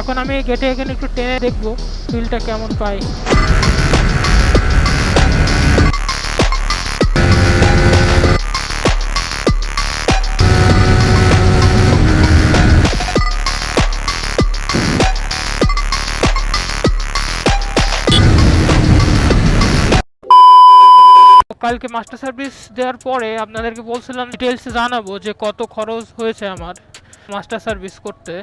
এখন আমি গেটে এখানে একটু টেনে দেখব ফিলটা কেমন পাই। কালকে মাস্টার সার্ভিস দেওয়ার পরে আপনাদেরকে বলছিলাম ডিটেলসে জানাব যে কত খরচ হয়েছে আমার মাস্টার সার্ভিস করতে।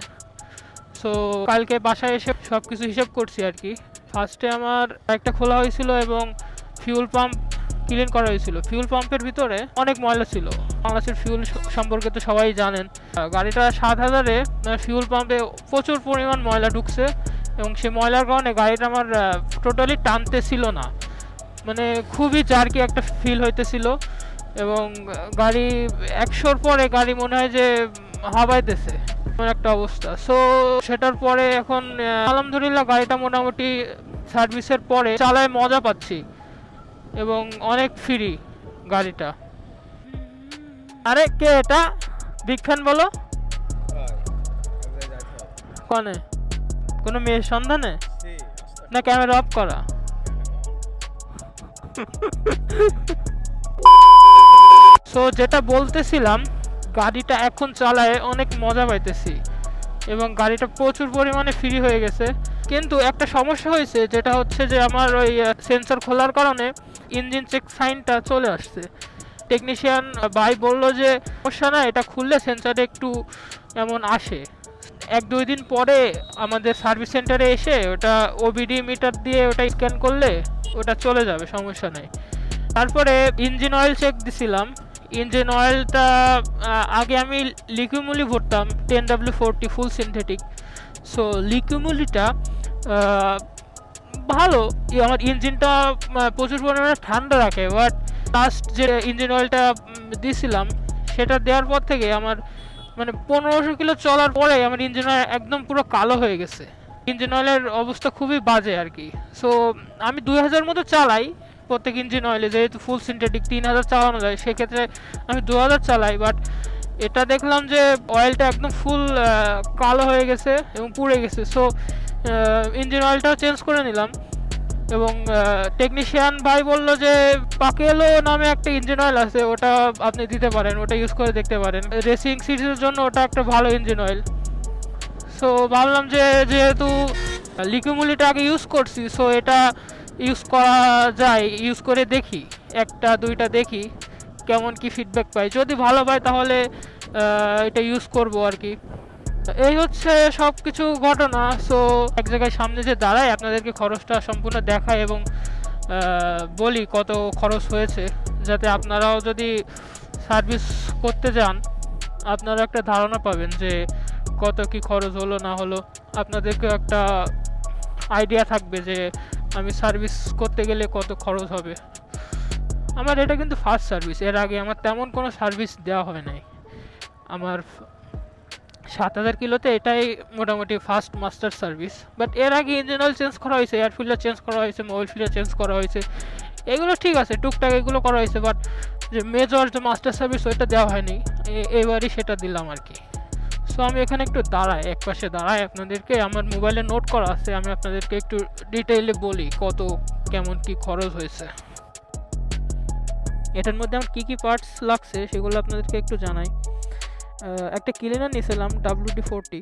সো কালকে বাসায় এসে সব কিছু হিসাব করছি আর কি। ফার্স্টে আমার একটা খোলা হয়েছিল এবং ফিউল পাম্প ক্লিন করা হয়েছিল। ফিউল পাম্পের ভিতরে অনেক ময়লা ছিল। বাংলাদেশের ফিউল সম্পর্কে তো সবাই জানেন। গাড়িটা সাত হাজারে ফিউল পাম্পে প্রচুর পরিমাণ ময়লা ঢুকছে এবং সেই ময়লার কারণে গাড়িটা আমার টোটালি টানতে ছিল না। মানে খুবই জার্কি একটা ফিল হইতেছিল এবং গাড়ি, একশোর পরে গাড়ি মনে হয় যে হাবাইতেছে একটা অবস্থা। সো সেটার পরে এখন আলহামদুলিল্লাহ গাড়িটা মোটামুটি সার্ভিসের পরে চালায় মজা পাচ্ছি এবং অনেক ফ্রি গাড়িটা। আরে কে এটা? ফ্যান বলো। কনে? কোনো মেয়ের সন্ধানে? না ক্যামেরা অফ করা। সো যেটা বলতেছিলাম গাড়িটা এখন চালায় অনেক মজা পাইতেছি। এবং গাড়িটা প্রচুর পরিমাণে ফ্রি হয়ে গেছে। কিন্তু একটা সমস্যা হয়েছে, যেটা হচ্ছে যে আমার ওই সেন্সর খোলার কারণে ইঞ্জিন চেক সাইনটা চলে আসছে। টেকনিশিয়ান ভাই বলল যে, সমস্যা না, এটা খুললে সেন্সরে একটু এমন আসে। এক দুই দিন পরে আমাদের সার্ভিস সেন্টারে এসে ওটা ওবিডি মিটার দিয়ে ওটা স্ক্যান করলে ওটা চলে যাবে, সমস্যা নেই। তারপরে ইঞ্জিন অয়েল চেক দিছিলাম। ইঞ্জিন অয়েলটা আগে আমি Liqui Moly ভরতাম ten W forty full synthetic so লিকুইমুলিটা ভালো। আমার ইঞ্জিনটা প্রচুর পরিমাণে ঠান্ডা রাখে। বাট লাস্ট যে ইঞ্জিন অয়েলটা দিছিলাম, সেটা দেওয়ার পর থেকে আমার মানে পনেরোশো কিলো চলার পরে আমার ইঞ্জিন অয়েল একদম পুরো কালো হয়ে গেছে। ইঞ্জিন অয়েলের অবস্থা খুবই বাজে আর কি। সো আমি দুই হাজার মতো চালাই। প্রত্যেক ইঞ্জিন অয়েলে যেহেতু ফুল সিনথেটিক তিন হাজার চালানো যায়, সেক্ষেত্রে আমি দু হাজার চালাই বাট এটা দেখলাম যে অয়েলটা একদম ফুল কালো হয়ে গেছে এবং পুড়ে গেছে। সো ইঞ্জিন অয়েলটাও চেঞ্জ করে নিলাম এবং টেকনিশিয়ান ভাই বলল যে পাকেলো নামে একটা ইঞ্জিন অয়েল আছে, ওটা আপনি দিতে পারেন, ওটা ইউজ করে দেখতে পারেন। রেসিং সিরিজের জন্য ওটা একটা ভালো ইঞ্জিন অয়েল সো ভাবলাম যে যেহেতু লিকুইমুলিটা আগে ইউজ করছি সো এটা ইউজ করা যায় ইউজ করে দেখি, একটা, দুইটা দেখি, কেমন কি ফিডব্যাক পাই। যদি ভালো পাই তাহলে এটা ইউজ করব আর কি। এই হচ্ছে সব কিছু ঘটনা। সো এক জায়গায় সামনে যে দাঁড়ায়, আপনাদেরকে খরচটা সম্পূর্ণ দেখায় এবং বলি কত খরচ হয়েছে, যাতে আপনারাও যদি সার্ভিস করতে যান, আপনারা একটা ধারণা পাবেন যে কত কি খরচ হলো, না হলো। আপনাদেরকে একটা আইডিয়া থাকবে যে আমি সার্ভিস করতে গেলে কত খরচ হবে? আমার এটা কিন্তু ফার্স্ট সার্ভিস এর আগে আমার তেমন কোনো সার্ভিস দেওয়া হয় নাই। আমার সাত হাজার কিলোতে এটাই মোটামুটি ফার্স্ট মাস্টার সার্ভিস বাট এর আগে ইঞ্জিন অয়েল চেঞ্জ করা হয়েছে এয়ার ফিল্টার চেঞ্জ করা হয়েছে মোবাইল ফিল্টার চেঞ্জ করা হয়েছে, এগুলো ঠিক আছে, টুকটাক এগুলো করা হয়েছে বাট যে মেজর যে মাস্টার সার্ভিস ওইটা দেওয়া হয়নি এবারই সেটা দিলাম আর কি। সো আমি এখানে একটু দাঁড়াই, এক পাশে দাঁড়াই আপনাদেরকে। আমার মোবাইলে নোট করা আছে, আমি আপনাদেরকে একটু ডিটেইলে বলি কত, কেমন, কি খরচ হয়েছে। এটার মধ্যে আমার কী কী পার্টস লাগছে সেগুলো আপনাদেরকে একটু জানাই। একটা ক্লিনার নিয়েছিলাম ডাব্লিউডি ফোরটি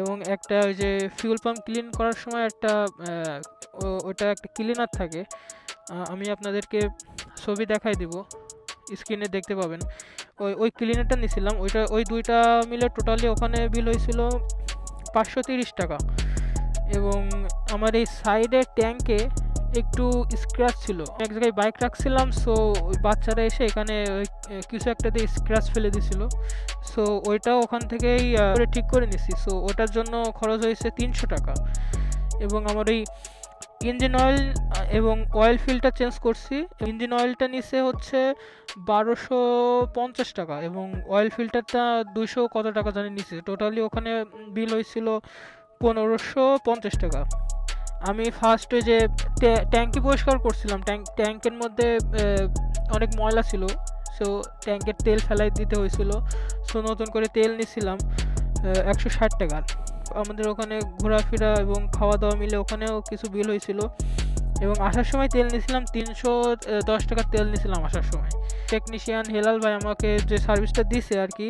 এবং একটা ওই যে ফিউল পাম্প ক্লিন করার সময় একটা ওটা একটা ক্লিনার থাকে। আমি আপনাদেরকে ছবি দেখাই দিব। স্ক্রিনে দেখতে পাবেন। ওই ওই ক্লিনারটা নিয়েছিলাম ওইটা, ওই দুইটা মিলে টোটালি ওখানে বিল হয়েছিল পাঁচশো তিরিশ টাকা। এবং আমার এই সাইডের ট্যাঙ্কে একটু স্ক্র্যাচ ছিল। এক জায়গায় বাইক রাখছিলাম সো ওই বাচ্চারা এসে এখানে ওই কিছু একটাতে স্ক্র্যাচ ফেলে দিছিল। সো ওইটাও ওখান থেকেই ঠিক করে নিছি। সো ওটার জন্য খরচ হয়েছে তিনশো টাকা। এবং আমার এই ইঞ্জিন অয়েল এবং অয়েল ফিল্টার চেঞ্জ করছি। ইঞ্জিন অয়েলটা নিচে হচ্ছে বারোশো পঞ্চাশ টাকা, এবং অয়েল ফিল্টারটা দুশো কত টাকা জানি নিচে। টোটালি ওখানে বিল হয়েছিল পনেরোশো পঞ্চাশ টাকা। আমি ফার্স্ট ওই যে ট্যা- ট্যাঙ্কি পরিষ্কার করছিলাম। ট্যাঙ্ক ট্যাঙ্কের মধ্যে অনেক ময়লা ছিল। সো ট্যাঙ্কের তেল ফেলাই দিতে হয়েছিল। সো নতুন করে তেল নিছিলাম একশো ষাট টাকার। আমাদের ওখানে ঘোরাফেরা এবং খাওয়া দাওয়া মিলে ওখানেও কিছু বিল হয়েছিল। এবং আসার সময় তেল নিয়েছিলাম তিনশো দশ টাকার তেল নিয়েছিলাম আসার সময়। টেকনিশিয়ান হেলাল ভাই আমাকে যে সার্ভিসটা দিছে আর কি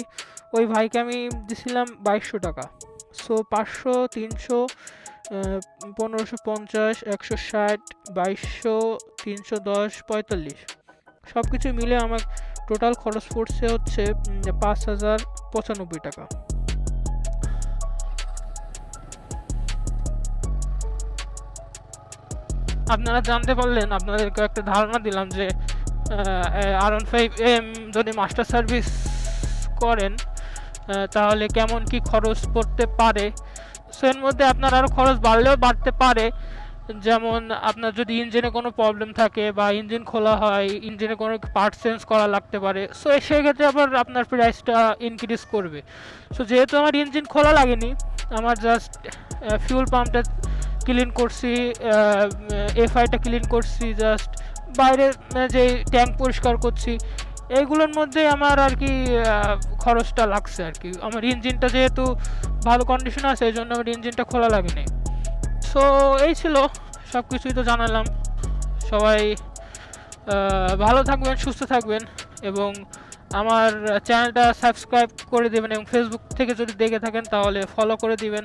ওই ভাইকে আমি দিছিলাম বাইশশো টাকা। সো পাঁচশো, তিনশো পনেরোশো পঞ্চাশ, একশো ষাট, বাইশশো, তিনশো দশ, পঁয়তাল্লিশ। সব কিছু মিলে আমার টোটাল খরচ পড়ছে হচ্ছে পাঁচ হাজার পঁচানব্বই টাকা। আপনারা জানতে পারলেন, আপনাদেরকে একটা ধারণা দিলাম যে আর ওয়ান ফাইভ এম যদি মাস্টার সার্ভিস করেন তাহলে কেমন কি খরচ পড়তে পারে? সো এর মধ্যে আপনার আরও খরচ বাড়লেও বাড়তে পারে। যেমন আপনার যদি ইঞ্জিনে কোনো প্রবলেম থাকে বা ইঞ্জিন খোলা হয় ইঞ্জিনে কোনো পার্ট চেঞ্জ করা লাগতে পারে। সো সেক্ষেত্রে আবার আপনার প্রাইসটা ইনক্রিজ করবে। সো যেহেতু আমার ইঞ্জিন খোলা লাগেনি, আমার জাস্ট ফিউল পাম্পটা ক্লিন করছি এফআইটা ক্লিন করছি জাস্ট বাইরে যে ট্যাঙ্ক পরিষ্কার করছি এইগুলোর মধ্যে আমার আর কি খরচটা লাগছে আর কি। আমার ইঞ্জিনটা যেহেতু ভালো কন্ডিশন আছে, এই জন্য আমার ইঞ্জিনটা খোলা লাগেনি। সো এই ছিল সব কিছুই তো জানালাম। সবাই ভালো থাকবেন, সুস্থ থাকবেন, এবং আমার চ্যানেলটা সাবস্ক্রাইব করে দেবেন, এবং ফেসবুক থেকে যদি দেখে থাকেন, তাহলে ফলো করে দিবেন।